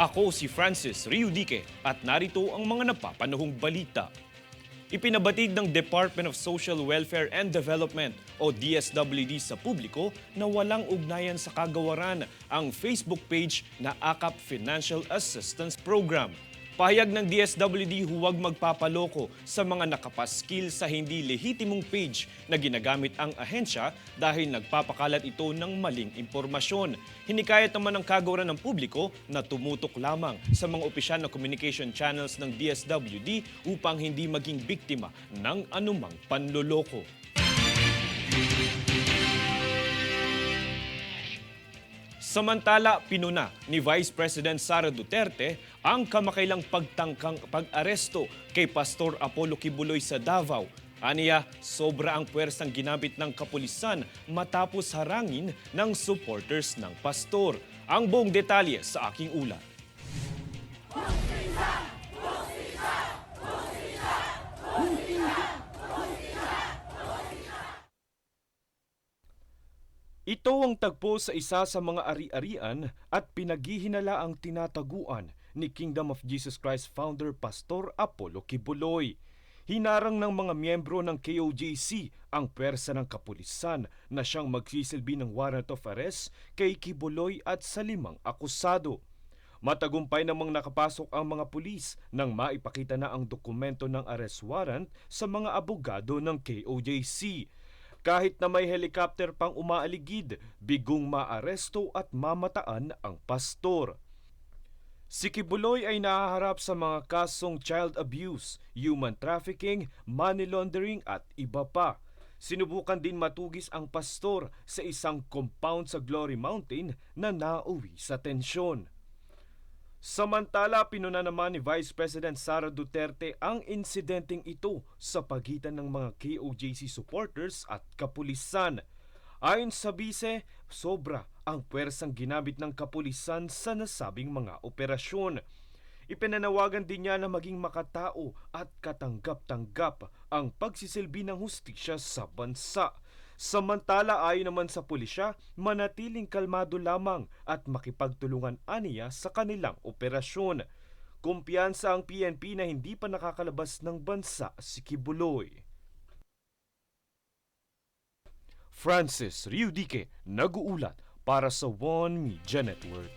Ako si Francis Riudique at narito ang mga napapanahong balita. Ipinabatid ng Department of Social Welfare and Development o DSWD sa publiko na walang ugnayan sa kagawaran ang Facebook page na AKAP Financial Assistance Program. Pahayag ng DSWD huwag magpapaloko sa mga nakapaskil sa hindi lehitimong page na ginagamit ang ahensya dahil nagpapakalat ito ng maling impormasyon. Hinikayat naman ng kagawaran ng publiko na tumutok lamang sa mga opisyal na communication channels ng DSWD upang hindi maging biktima ng anumang panloloko. Samantala, pinuna ni Vice President Sara Duterte ang kamakailang pagtangkang pag-aresto kay Pastor Apollo Kibuloy sa Davao. Aniya, sobra ang puwersang ginamit ng kapulisan matapos harangin ng supporters ng pastor. Ang buong detalye sa aking ulat. Ito ang tagpo sa isa sa mga ari-arian at pinaghihinala ang tinataguan ni Kingdom of Jesus Christ founder Pastor Apollo Kibuloy. Hinarang ng mga miyembro ng KOJC ang pwersa ng kapulisan na siyang magsisilbi ng warrant of arrest kay Kibuloy at sa limang akusado. Matagumpay namang nakapasok ang mga pulis nang maipakita na ang dokumento ng arrest warrant sa mga abogado ng KOJC. Kahit na may helicopter pang umaaligid, bigong maaresto at mamataan ang pastor. Si Kibuloy ay nahaharap sa mga kasong child abuse, human trafficking, money laundering at iba pa. Sinubukan din matugis ang pastor sa isang compound sa Glory Mountain na nauwi sa tensyon. Samantala, pinuna naman ni Vice President Sara Duterte ang insidenteng ito sa pagitan ng mga KOJC supporters at kapulisan. Ayon sa bise, sobra ang puwersang ginamit ng kapulisan sa nasabing mga operasyon. Ipinanawagan din niya na maging makatao at katanggap-tanggap ang pagsisilbi ng hustisya sa bansa. Samantala ayon naman sa pulisya, manatiling kalmado lamang at makipagtulungan aniya sa kanilang operasyon. Kumpiyansa ang PNP na hindi pa nakakalabas ng bansa si Kibuloy. Francis Riudique, nag-uulat para sa One Media Network.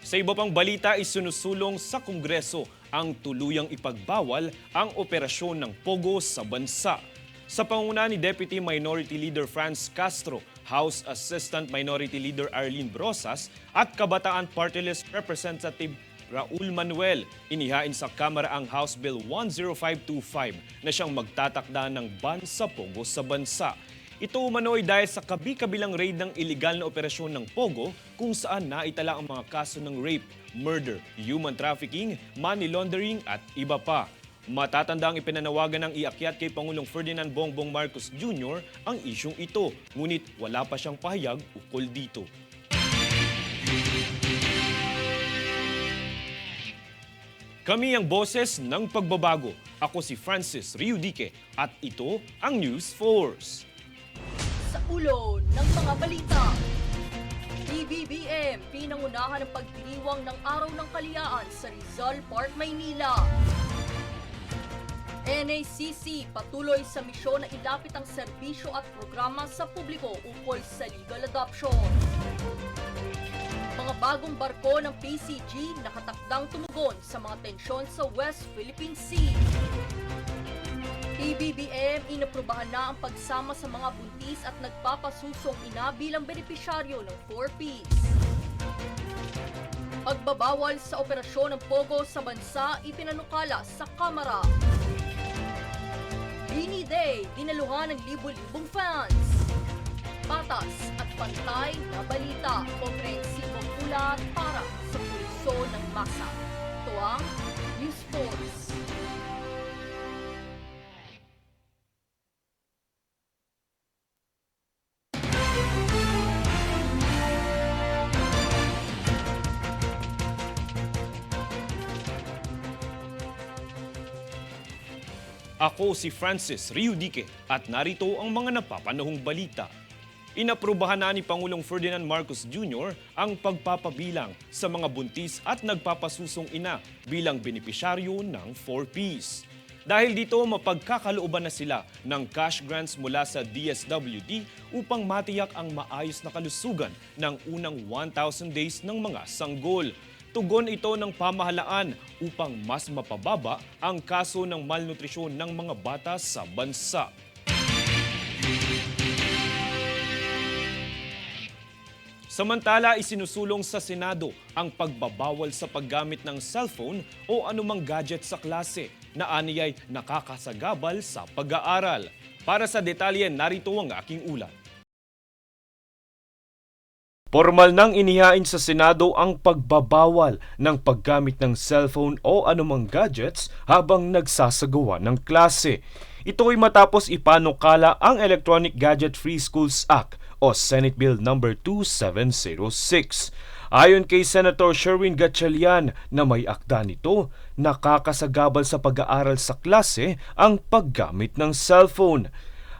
Sa iba pang balita, isinusulong sa Kongreso ang tuluyang ipagbawal ang operasyon ng Pogo sa bansa. Sa panguna ni Deputy Minority Leader Franz Castro, House Assistant Minority Leader Arlene Brosas at Kabataan Party List Representative Raul Manuel, inihain sa Kamara ang House Bill 10525 na siyang magtatakda ng ban sa Pogo sa bansa. Ito umano'y dahil sa kabi-kabilang raid ng iligal na operasyon ng Pogo kung saan naitala ang mga kaso ng rape, murder, human trafficking, money laundering at iba pa. Matatanda ang ipinanawagan ng iakyat kay Pangulong Ferdinand Bongbong Marcos Jr. ang isyong ito, ngunit wala pa siyang pahayag ukol dito. Kami ang boses ng pagbabago. Ako si Francis Riudique at ito ang News Force. sa ulo ng mga balita. PBBM, pinangunahan ng pagdiriwang ng Araw ng Kalayaan sa Rizal Park, Maynila. NACC patuloy sa misyon na ilapit ang serbisyo at programa sa publiko ukol sa legal adoption. Mga bagong barko ng PCG nakatakdang tumugon sa mga tensyon sa West Philippine Sea. PBBM inaprubahan na ang pagsama sa mga buntis at nagpapasusong ina bilang benepisyaryo ng 4Ps. Pagbabawal sa operasyon ng Pogo sa bansa ipinanukala sa Kamara. Bini Day, dinaluhan ng libo-libong fans. Patas at pantay na balita, komprehensibong ulat para sa pulso ng masa. Ito ang News Force. Ako si Francis Riudique at narito ang mga napapanahong balita. Inaprubahan na ni Pangulong Ferdinand Marcos Jr. ang pagpapabilang sa mga buntis at nagpapasusong ina bilang benepisyaryo ng 4Ps. Dahil dito, mapagkakalooban na sila ng cash grants mula sa DSWD upang matiyak ang maayos na kalusugan ng unang 1,000 days ng mga sanggol. Tugon ito ng pamahalaan upang mas mapababa ang kaso ng malnutrisyon ng mga bata sa bansa. Samantala, isinusulong sa Senado ang pagbabawal sa paggamit ng cellphone o anumang gadget sa klase na aniyay nakakasagabal sa pag-aaral. Para sa detalye, narito ang aking ulat. Formal nang inihain sa Senado ang pagbabawal ng paggamit ng cellphone o anumang gadgets habang nagsasagawa ng klase. Ito ay matapos ipanukala ang Electronic Gadget Free Schools Act o Senate Bill No. 2706. Ayon kay Senator Sherwin Gatchalian na may akda nito, nakakasagabal sa pag-aaral sa klase ang paggamit ng cellphone.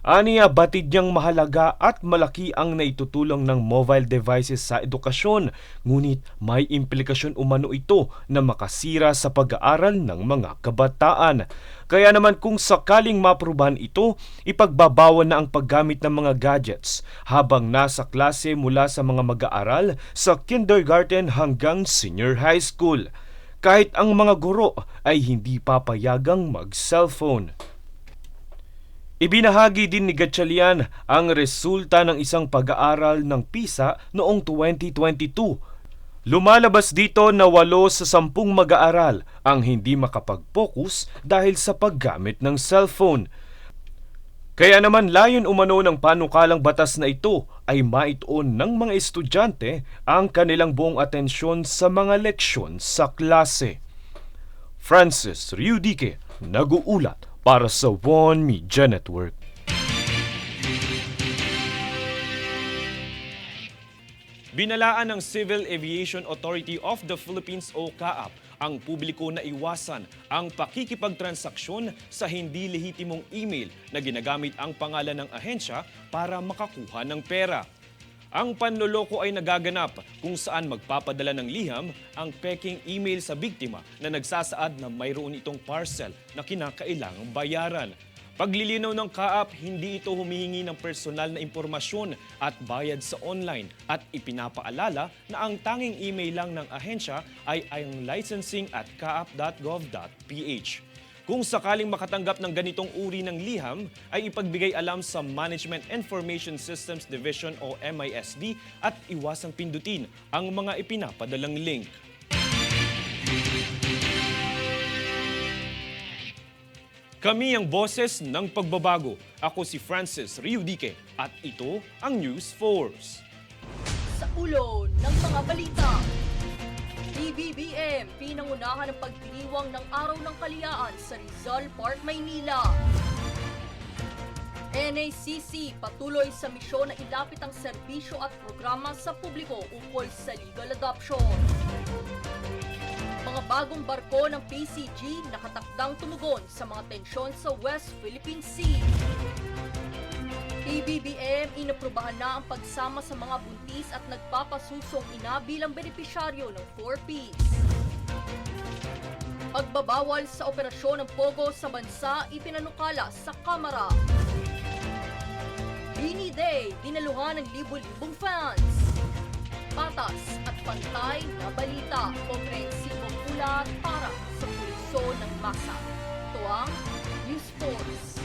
Aniya batid niyang mahalaga at malaki ang naitutulong ng mobile devices sa edukasyon, ngunit may implikasyon umano ito na makasira sa pag-aaral ng mga kabataan. Kaya naman kung sakaling maprubahan ito, ipagbabawal na ang paggamit ng mga gadgets habang nasa klase mula sa mga mag-aaral sa kindergarten hanggang senior high school. Kahit ang mga guro ay hindi papayagang mag-cellphone. Ibinahagi din ni Gatchalian ang resulta ng isang pag-aaral ng PISA noong 2022. Lumalabas dito na walo sa sampung mag-aaral ang hindi makapag-focus dahil sa paggamit ng cellphone. Kaya naman layon umano ng panukalang batas na ito ay maituon ng mga estudyante ang kanilang buong atensyon sa mga leksyon sa klase. Francis Riudique, nag-uulat para sa One Media Network. Binalaan ng Civil Aviation Authority of the Philippines o CAAP ang publiko na iwasan ang pakikipagtransaksyon sa hindi lehitimong email na ginagamit ang pangalan ng ahensya para makakuha ng pera. Ang panloloko ay nagaganap kung saan magpapadala ng liham ang peking email sa biktima na nagsasaad na mayroon itong parcel na kinakailangang bayaran. Paglilinaw ng kaap, hindi ito humihingi ng personal na impormasyon at bayad sa online at ipinapaalala na ang tanging email lang ng ahensya ay ang licensing at kaap.gov.ph. Kung sakaling makatanggap ng ganitong uri ng liham, ay ipagbigay alam sa Management Information Systems Division o MISD at iwasang pindutin ang mga ipinapadalang link. Kami ang boses ng pagbabago. Ako si Francis Riudique at ito ang News Force. Sa ulo ng mga balita. PBBM, pinangunahan ng pagdiriwang ng Araw ng Kalayaan sa Rizal Park, Maynila. NACC patuloy sa misyon na ilapit ang serbisyo at programa sa publiko ukol sa legal adoption. Mga bagong barko ng PCG nakatakdang tumugon sa mga tensyon sa West Philippine Sea. PBBM inaprubahan na ang pagsama sa mga buntis at nagpapasusong ina bilang benepisyaryo ng 4Ps. Pagbabawal sa operasyon ng Pogo sa bansa ipinanukala sa Kamara. Bini Day, dinaluhan ng libo-libong fans. Patas at pantay na balita, komprehensibong ulat para sa pulso ng masa. Ito ang News Force.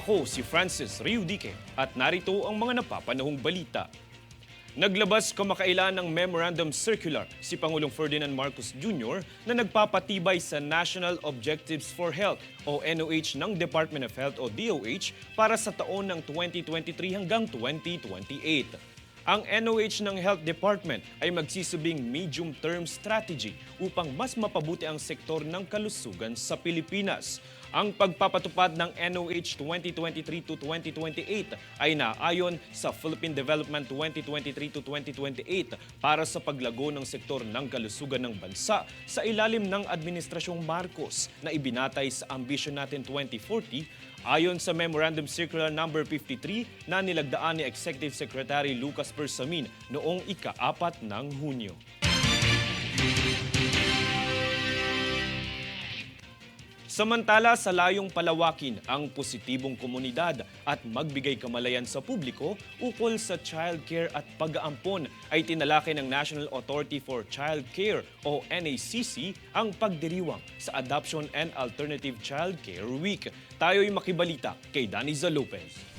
Ako si Francis Riudique at narito ang mga napapanahong balita. Naglabas kamakailan ng Memorandum Circular si Pangulong Ferdinand Marcos Jr. na nagpapatibay sa National Objectives for Health o NOH ng Department of Health o DOH para sa taon ng 2023 hanggang 2028. Ang NOH ng Health Department ay magsisubing medium-term strategy upang mas mapabuti ang sektor ng kalusugan sa Pilipinas. Ang pagpapatupad ng NOH 2023 to 2028 ay naayon sa Philippine Development 2023 to 2028 para sa paglago ng sektor ng kalusugan ng bansa sa ilalim ng Administrasyong Marcos na ibinatay sa Ambition Natin 2040 ayon sa Memorandum Circular Number 53 na nilagdaan ni Executive Secretary Lucas Persamin noong ika-apat ng Hunyo. Samantala sa layong palawakin ang positibong komunidad at magbigay kamalayan sa publiko ukol sa child care at pag-aampon ay tinalaki ng National Authority for Child Care o NACC ang pagdiriwang sa Adoption and Alternative Child Care Week. Tayo'y makibalita kay Daniza Lopez.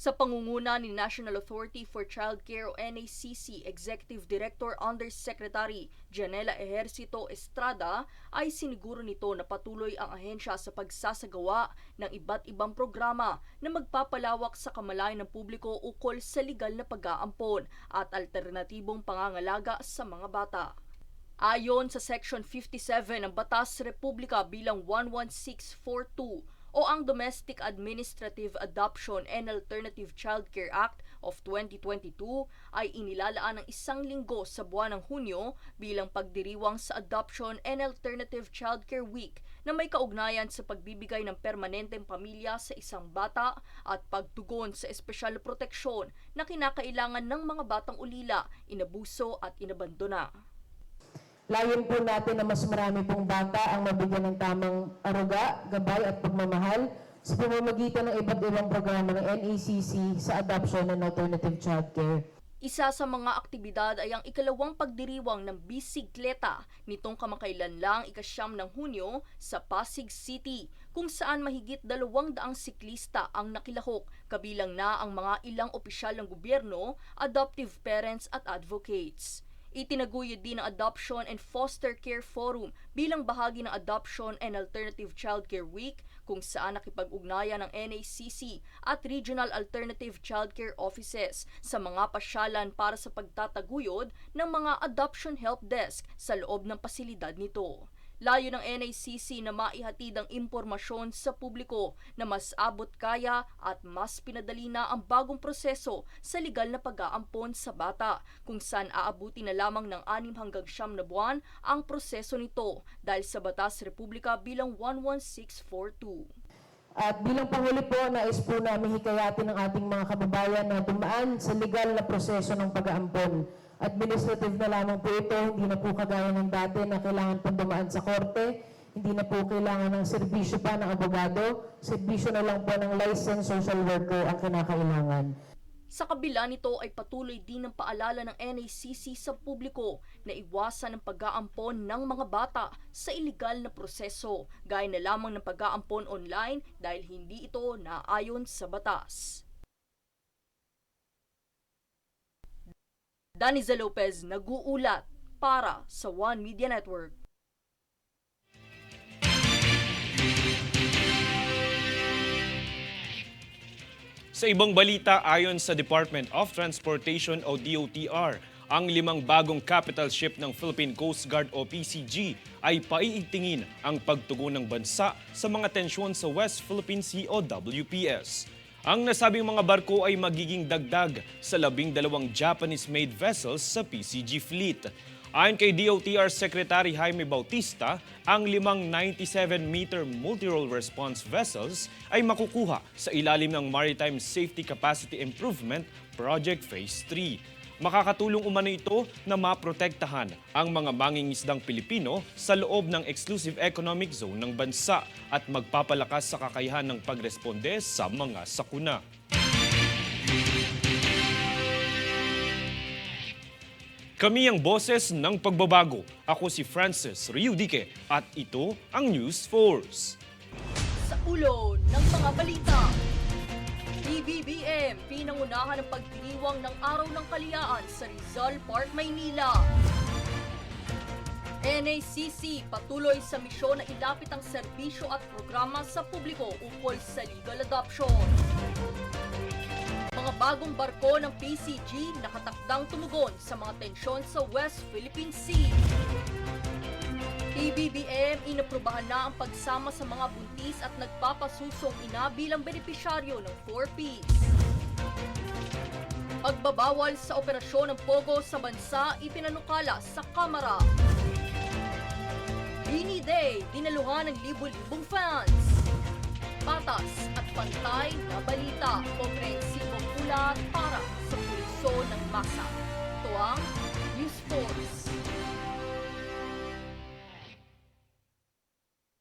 Sa pangunguna ni National Authority for Child Care o NACC Executive Director Undersecretary Janela Ejercito Estrada ay siniguro nito na patuloy ang ahensya sa pagsasagawa ng iba't ibang programa na magpapalawak sa kamalayan ng publiko ukol sa legal na pag-aampon at alternatibong pangangalaga sa mga bata. Ayon sa Section 57 ng Batas Republika bilang 11642 o ang Domestic Administrative Adoption and Alternative Child Care Act of 2022 ay inilalaan ng isang linggo sa buwan ng Hunyo bilang pagdiriwang sa Adoption and Alternative Child Care Week na may kaugnayan sa pagbibigay ng permanenteng pamilya sa isang bata at pagtugon sa espesyal proteksyon na kinakailangan ng mga batang ulila, inabuso at inabandona. Layon po natin na mas marami pong bata ang mabigyan ng tamang aruga, gabay at pagmamahal sa pamamagitan ng iba't ibang programa ng NACC sa adoption and alternative child care. Isa sa mga aktibidad ay ang ikalawang pagdiriwang ng bisikleta nitong kamakailan lang ikasyam ng Hunyo sa Pasig City kung saan mahigit dalawang daang siklista ang nakilahok kabilang na ang mga ilang opisyal ng gobyerno, adoptive parents at advocates. Itinaguyod din ang Adoption and Foster Care Forum bilang bahagi ng Adoption and Alternative Child Care Week kung saan nakipag-ugnayan ng NACC at Regional Alternative Child Care Offices sa mga pasyalan para sa pagtataguyod ng mga adoption help desk sa loob ng pasilidad nito. Layo ng NACC na maihatid ang impormasyon sa publiko na mas abot kaya at mas pinadali na ang bagong proseso sa legal na pag-aampon sa bata kung saan aabuti na lamang ng 6 hanggang 9 na buwan ang proseso nito dahil sa Batas Republika bilang 11642. At bilang Pangulo po, nais po namin hikayatin ng ating mga kababayan na dumaan sa legal na proseso ng pag-aampon. Administrative na lamang po ito, hindi na po kagaya ng dati na kailangan pong dumaan sa korte, hindi na po kailangan ng serbisyo pa ng abogado, serbisyo na lang po ng licensed social worker ang kinakailangan. Sa kabila nito ay patuloy din ang paalala ng NACC sa publiko na iwasan ang pag-aampon ng mga bata sa ilegal na proseso, gaya na lamang ng pag-aampon online dahil hindi ito naayon sa batas. Daniza Lopez nag-uulat para sa One Media Network. Sa ibang balita, ayon sa Department of Transportation o DOTR, ang limang bagong capital ship ng Philippine Coast Guard o PCG ay paiigtingin ang pagtugon ng bansa sa mga tensyon sa West Philippine Sea o WPS. Ang nasabing mga barko ay magiging dagdag sa labing dalawang Japanese-made vessels sa PCG fleet. Ayon kay DOTR Secretary Jaime Bautista, ang limang 97-meter multi-role response vessels ay makukuha sa ilalim ng Maritime Safety Capacity Improvement Project Phase 3. Makakatulong umano ito na maprotektahan ang mga mangingisdang Pilipino sa loob ng exclusive economic zone ng bansa at magpapalakas sa kakayahan ng pagresponde sa mga sakuna. Kami ang boses ng pagbabago. Ako si Francis Riudique at ito ang News Force. Sa ulo ng mga balita. PBBM, pinangunahan ng pagdiriwang ng Araw ng Kalayaan sa Rizal Park, Maynila. NACC patuloy sa misyon na ilapit ang serbisyo at programa sa publiko ukol sa legal adoption. Mga bagong barko ng PCG nakatakdang tumugon sa mga tensyon sa West Philippine Sea. PBBM inaprubahan na ang pagsama sa mga buntis at nagpapasusong ina bilang benepisyaryo ng 4Ps. Pagbabawal sa operasyon ng Pogo sa bansa ipinanukala sa Kamara. Bini Day, dinaluhan ng libo-libong fans. Patas at pantay na balita, komprehensibong ulat para sa pulso ng masa. Tuwang News Force.